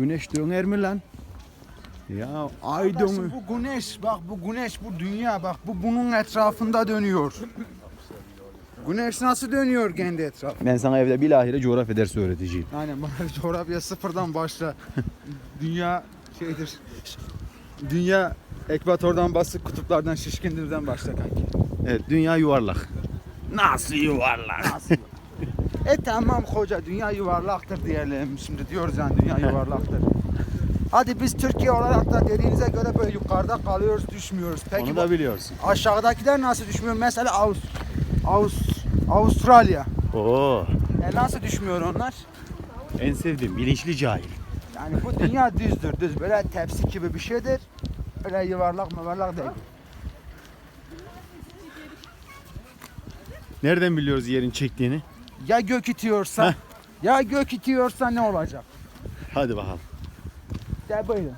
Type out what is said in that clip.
Güneş döner mi lan? Ya ay dönü. bu güneş bak bu güneş bu dünya bak bu bunun etrafında dönüyor. Güneş nasıl dönüyor kendi etrafında? Ben sana evde bilahare coğrafya dersi öğreteceğim. Aynen bana coğrafya sıfırdan başla. dünya şeydir. Dünya ekvatordan basıp kutuplardan şişkindirden başla kanki. Evet dünya yuvarlak. Nasıl yuvarlak? Nasıl? e tamam hoca dünya yuvarlaktır diyelim. Şimdi diyoruz yani dünya yuvarlaktır. Hadi biz Türkiye olarak da dediğinize göre böyle yukarıda kalıyoruz, düşmüyoruz. Peki Onu bu da biliyorsun. aşağıdakiler nasıl düşmüyor? Mesela Avus, Avus, Avustralya. Oo. E nasıl düşmüyor onlar? En sevdiğim bilinçli cahil. Yani bu dünya düzdür, düz. Böyle tepsi gibi bir şeydir. Öyle yuvarlak yuvarlak değil. Nereden biliyoruz yerin çektiğini? Ya gök itiyorsa, Heh. ya gök itiyorsa ne olacak? Hadi bakalım. De buyurun.